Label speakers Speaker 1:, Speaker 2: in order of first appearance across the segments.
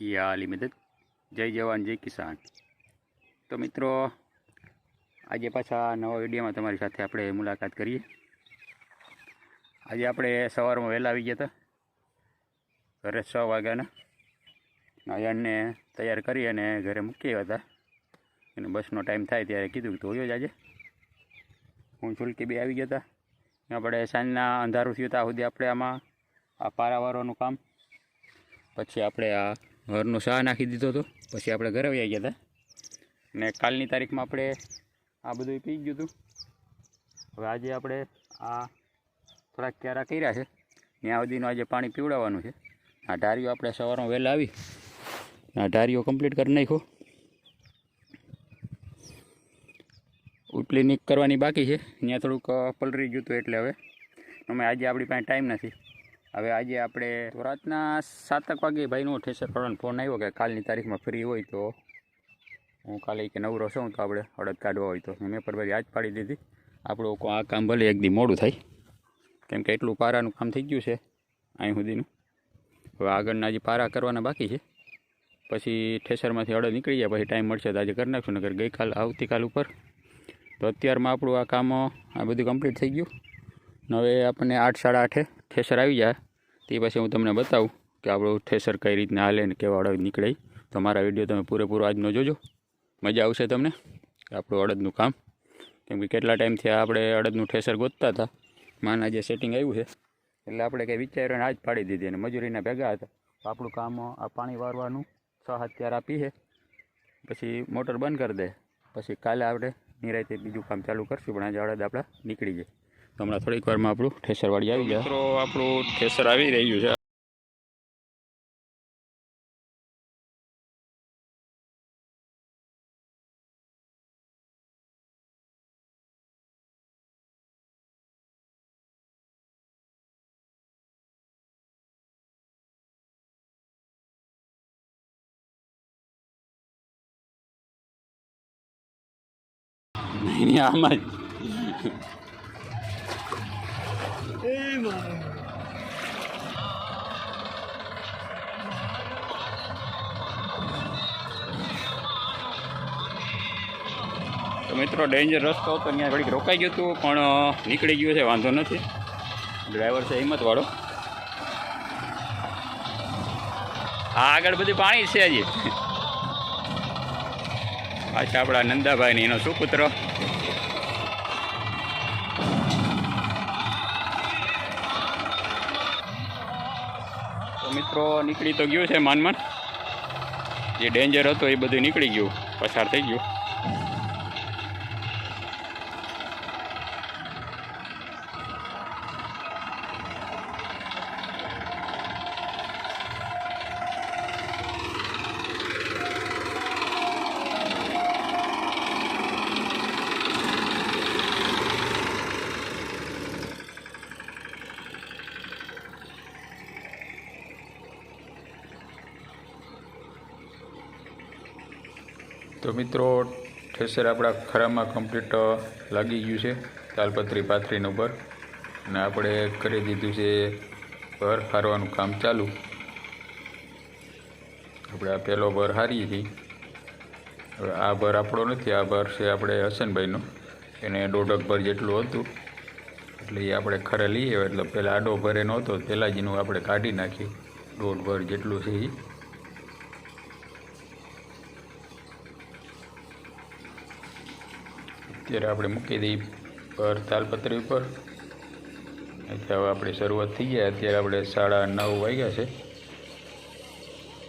Speaker 1: યા limited જય જવાન, જય કિસાન. તો મિત્રો, આજે પાછા નવા વિડીયોમાં તમારી સાથે આપણે મુલાકાત કરીએ. આજે આપણે સવારમાં વહેલા આવી ગયા હતા. ઘરે છ વાગ્યાના. નાયણને તૈયાર કરી અને ઘરે મૂકી હતા. અને બસનો ટાઈમ થાય ત્યારે કીધું કે ધોયો જ આજે. હું છુલકી બી આવી ગયા હતા. આપણે સાંજના અંધારું થયું ત્યાં સુધી આપણે આમાં આ પારાવારોનું કામ. પછી આપણે આ ઘરનો શાહ નાખી દીધો હતો પછી આપણે ઘરે આવી ગયા હતા. ને કાલની તારીખમાં આપણે આ બધું પી ગયું હતું. હવે આજે આપણે આ થોડાક ક્યારા કર્યા છે. ત્યાં સુધીનું આજે પાણી પીવડાવવાનું છે. આ ઢારીઓ આપણે સવારમાં વહેલા આવી. આ ઢારીઓ કમ્પ્લીટ કરી નાખ્યો. ઉપલી નીક કરવાની બાકી છે. ત્યાં થોડુંક પલરી ગયું હતું એટલે હવે. અમે આજે આપણી પાસે ટાઈમ નથી. હવે આજે આપણે રાતના સાતક વાગે ભાઈનો ઠેસર કરવાનો ફોન આવ્યો કે કાલની તારીખમાં ફ્રી હોય તો હું કાલે કે નવરો છું તો આપણે અડદ કાઢવા હોય તો. મેં પર ભાઈ આજ પાડી દીધી. આપણું આ કામ ભલે એક દી મોડું થાય. કેમ કે એટલું પારાનું કામ થઈ ગયું છે અહીં સુધીનું. હવે આગળના જે પારા કરવાના બાકી છે. પછી ઠેસરમાંથી અડદ નીકળી જાય, પછી ટાઈમ મળશે તો આજે કરી નાખશું નગર ગઈકાલ, આવતીકાલ ઉપર. તો અત્યારમાં આપણું આ કામ આ બધું કમ્પ્લીટ થઈ ગયું. હવે આપણને આઠ સાડા આઠે ઠેસર આવી જાય. તે પછી હું તમને બતાવું કે આપણું ઠેસર કઈ રીતના હાલે ને કેવા અડદ નીકળે. તો મારા વીડિયો તમે પૂરેપૂરો આજનો જોજો. મજા આવશે તમને. આપણું અડદનું કામ. કેમ કે કેટલા ટાઈમથી આપણે અડદનું ઠેસર ગોતતા હતા. માના જે સેટિંગ આવ્યું છે. એટલે આપણે કંઈ વિચાર્યું આજ પાડી દીધી અને મજૂરીના ભેગા હતા. તો આપણું કામ આ પાણી વારવાનું છ હાથ ત્યાર આપી છે. પછી મોટર બંધ કરી દે. પછી કાલે આપણે નિરાયતે બીજું કામ ચાલુ કરશું, પણ આજે અડદ આપણા નીકળી જાય. હમણાં થોડીક વારમાં આપણું ઠેસરવાળી આવી જાય. મિત્રો આપણું ઠેસર આવી રહ્યું છે. આમાં જ. મિત્રો ડેન્જર રસ્તો હતો ત્યાં ઘડીક રોકાઈ ગયું હતું, પણ નીકળી ગયું છે, વાંધો નથી. ડ્રાઈવર છે, હિંમતવાળો. હા, આગળ બધું પાણી છે હજી. પાછા આપણા નંદાભાઈ ને એનો સુપુત્ર. તો મિત્રો, નીકળી તો ગયું છે માનમાન. જે ડેન્જર હતો એ બધું નીકળી ગયું, પસાર થઈ ગયું. મિત્રો ઠેસર આપણા ખરામાં કમ્પ્લીટ લાગી ગયું છે. તાલપત્રી પાથરીને ઉપર. અને આપણે કરી દીધું છે ભર હારવાનું કામ ચાલુ. આપણે આ પહેલો ભર હારીએ છીએ. હવે આ ભર આપણો નથી, આ ભર છે આપણે હસનભાઈનો. એને દોઢક ભર જેટલું હતું. એટલે એ આપણે ખરે લઈએ એટલે પહેલાં આડો ભર એનો હતો પહેલાં જ એનું આપણે કાઢી નાખીએ દોઢ ભર જેટલું છે એ અત્યારે આપણે મૂકી દઈએ પર તાલપત્રી ઉપર. એટલે હવે આપણી શરૂઆત થઈ જાય. અત્યારે આપણે સાડા નવ વાગ્યા છે.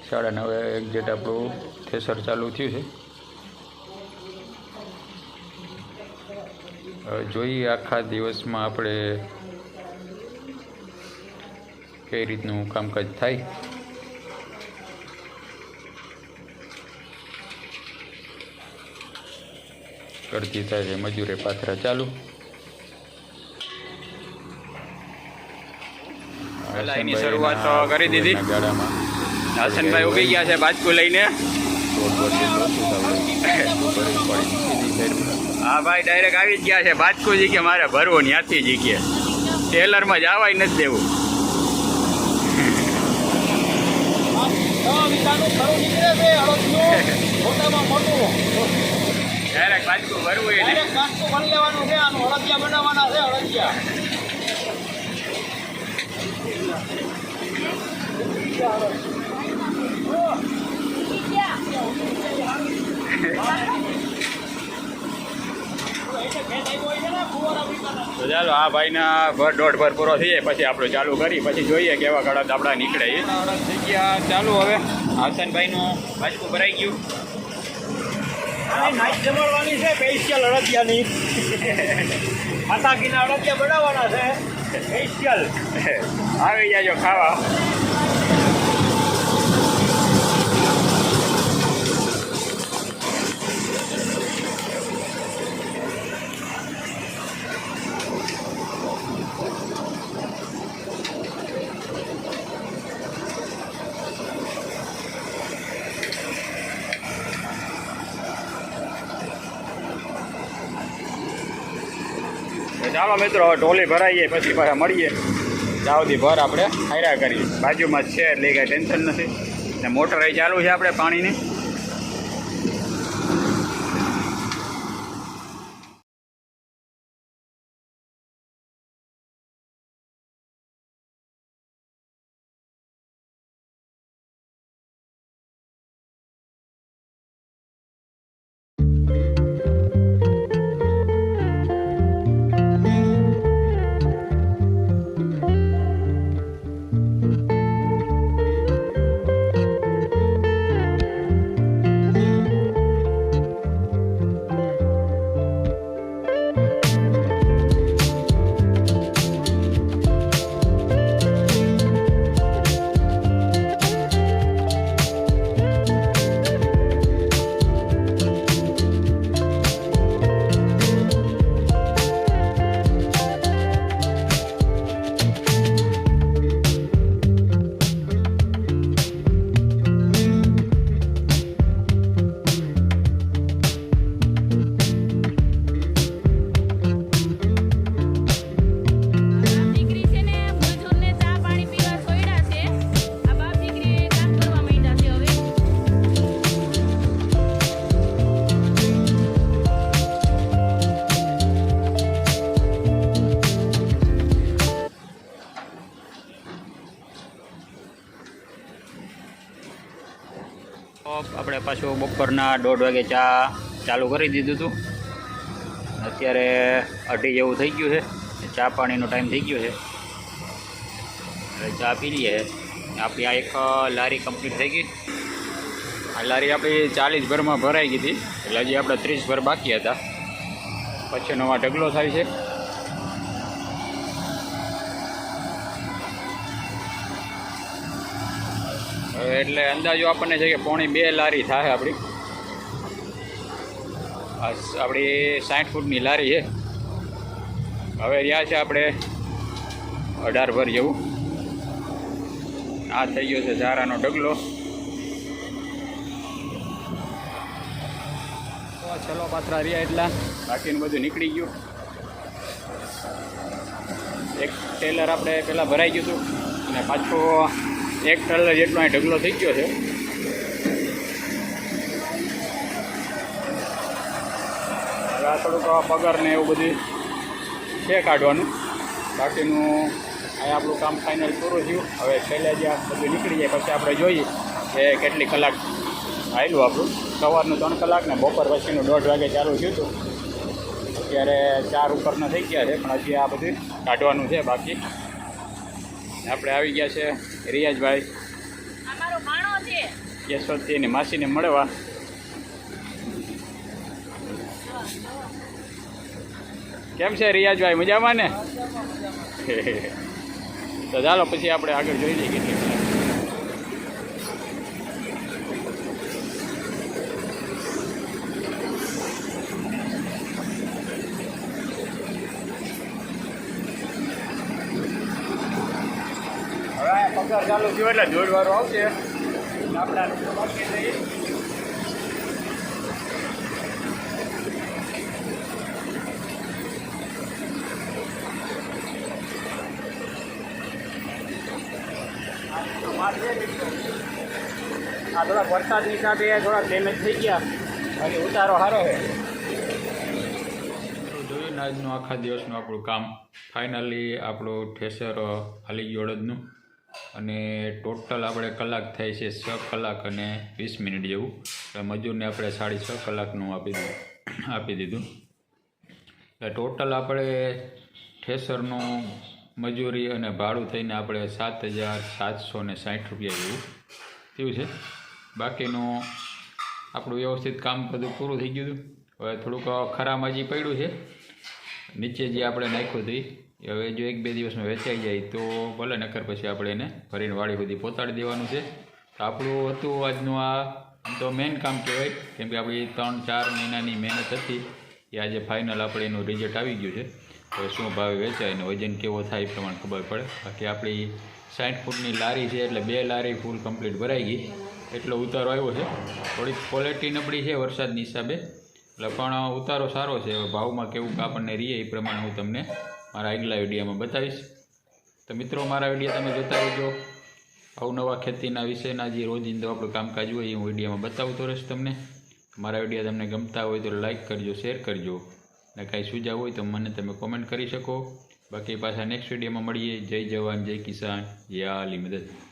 Speaker 1: સાડા નવે એક્ઝેટ આપણું થેસર ચાલુ થયું છે. જોઈએ આખા દિવસમાં આપણે કઈ રીતનું કામકાજ થાય. થાય છે મજૂરે પાથરા ચાલુ.
Speaker 2: પહેલા શરૂઆત કરી દીધી.
Speaker 1: ગાડામાં
Speaker 2: હસનભાઈ ઊભી ગયા છે બાજકુ લઈને. હા ભાઈ ડાયરેક્ટ આવી જ ગયા છે. બાજકુ જી કે મારે ભરવો ત્યાંથી જી કે. ટેલરમાં જવાય નથી દેવું.
Speaker 3: વિકાનું ખરું નીકળે છે અડદનું. મોટામાં મોટું.
Speaker 2: ડાયરેક્ટ બાજકું ભરવું એને
Speaker 3: ડાયરેક્ટ કાચું ભરી લેવાનું છે આનું અડદિયા બનાવવાના છે અડદિયા
Speaker 2: તો ચાલો આ ભાઈના ભર દોઢ ભર પૂરો થઈ જાય પછી આપણે ચાલુ કરી પછી જોઈએ કેવા કડક આપણા નીકળે એ. થઈ ગયા ચાલુ હવે. હાસનભાઈનું બાજકું ભરાઈ ગયું.
Speaker 3: નાઈટ જમાડવાની છે સ્પેશિયલ અડદિયાની. ફાટાકીના અડદિયા બનાવવાના છે સ્પેશિયલ
Speaker 2: આવી જાજો ખાવા. ચાલો મિત્રો ટોલી ભરાઈએ, પછી પાછા મળીએ. જાવથી ભર આપણે હાયરા કરીએ. બાજુમાં જ છે, એટલે કાંઈ ટેન્શન નથી. ને મોટર અહીં ચાલુ છે આપણે પાણીની. પાછું બપોરના દોઢ વાગે ચા ચાલુ કરી દીધું હતું અત્યારે અઢી જેવું થઈ ગયું છે. ચા પાણીનો ટાઈમ થઈ ગયો છે. ચા પી લઈએ. આપણી આ એક લારી કમ્પ્લીટ થઈ ગઈ. આ લારી આપણી ચાલીસ ભરમાં ભરાઈ ગઈ હતી. એટલે હજી આપણે ત્રીસ ભર બાકી હતા. પછી નવા ઢગલો થાય છે. હવે એટલે અંદાજો આપણને છે કે પોણી બે લારી થાય આપણી. આપણી સાઠ ફૂટની લારી છે. હવે રહ્યા છે આપણે અઢાર ભર જેવું. આ થઈ ગયો છે ઝારાનો ઢગલો છેલ્લો પાત્રા રહ્યા એટલા. બાકીનું બધું નીકળી ગયું. એક ટેલર આપણે પહેલાં ભરાઈ ગયું હતું. અને પાછો એક ટેલર જેટલો અહીં ઢગલો થઈ ગયો છે. આ થોડુંક પગાર ને એવું બધું છે કાઢવાનું. બાકીનું અહીં આપણું કામ ફાઇનલ પૂરું થયું. હવે છેલ્લે જે બધું નીકળી જાય, પછી આપણે જોઈએ કે કેટલી કલાક આવેલું આપણું. સવારનું ત્રણ કલાક ને બપોર પછીનું દોઢ વાગે ચાલુ થયું હતું. અત્યારે ચાર ઉપરના થઈ ગયા છે, પણ હજી આ બધું કાઢવાનું છે બાકી. આપણે આવી ગયા છે રિયાજભાઈ. યશવંતજી એની માસીને મળવા. કેમ છે રિયાજભાઈ? મજામાં ને? તો ચાલો પછી આપણે આગળ જોઈ લઈએ કેટલી પગાર ચાલુ થયો એટલે દોડવાળો આવશે. આ
Speaker 1: થોડાક વરસાદની હિસાબે થોડાક ડેમેજ થઈ ગયા. બાકી ઉતારો સારો છે. આજનું આખા દિવસનું આપણું કામ. ફાઇનલી આપણું ઠેસર હાલી ગયો અડદનું. અને ટોટલ આપણે કલાક થાય છે છ કલાક અને વીસ મિનિટ જેવું. એટલે મજૂરને આપણે સાડી છ કલાકનું આપી દીધું. આપી દીધું. એટલે ટોટલ આપણે ઠેસરનું મજૂરી અને ભાડું થઈને આપણે સાત હજાર સાતસો ને સાઠ રૂપિયા જેવું. થયું છે. બાકીનું આપણું વ્યવસ્થિત કામ બધું પૂરું થઈ ગયું હતું. હવે થોડુંક ખરામાં જે પડ્યું છે. નીચે જે આપણે નાખ્યું હતું હવે જો એક બે દિવસમાં વેચાઈ જાય તો ભલે નખર પછી આપણે એને ભરીને વાડી સુધી પહોંચાડી દેવાનું છે. તો આપણું હતું આજનું આ, આમ તો મેઇન કામ કહેવાય, કેમ કે આપણી ત્રણ, ચાર મહિનાની મહેનત હતી. એ આજે ફાઇનલ આપણે એનું રિઝલ્ટ આવી ગયું છે. હવે શું ભાવે વેચાય ને વજન કેવો થાય એ પ્રમાણે ખબર પડે. બાકી આપણી સાઠ ફૂટની લારી છે એટલે બે લારી ફૂલ કમ્પ્લીટ ભરાઈ ગઈ. એટલો ઉતારો આવ્યો છે. થોડીક ક્વોલિટી નબળી છે વરસાદની હિસાબે. એટલે પણ ઉતારો સારો છે. ભાવમાં કેવું આપણને રહીએ એ પ્રમાણે હું તમને મારા આગલા વિડીયોમાં બતાવીશ. તો મિત્રો, મારા વીડિયો તમે જોતા રહેજો. અવનવા ખેતીના વિષયના જે રોજિંદો આપણું કામકાજ હોય, એ હું વિડીયોમાં બતાવતો રહીશ તમને. મારા વીડિયો તમને ગમતા હોય તો લાઇક કરજો, શેર કરજો. અને કાંઈ સુઝાવ હોય તો મને તમે કોમેન્ટ કરી શકો. બાકી પાછા નેક્સ્ટ વિડીયોમાં મળીએ. જય જવાન, જય કિસાન, જય આલી, મદદ.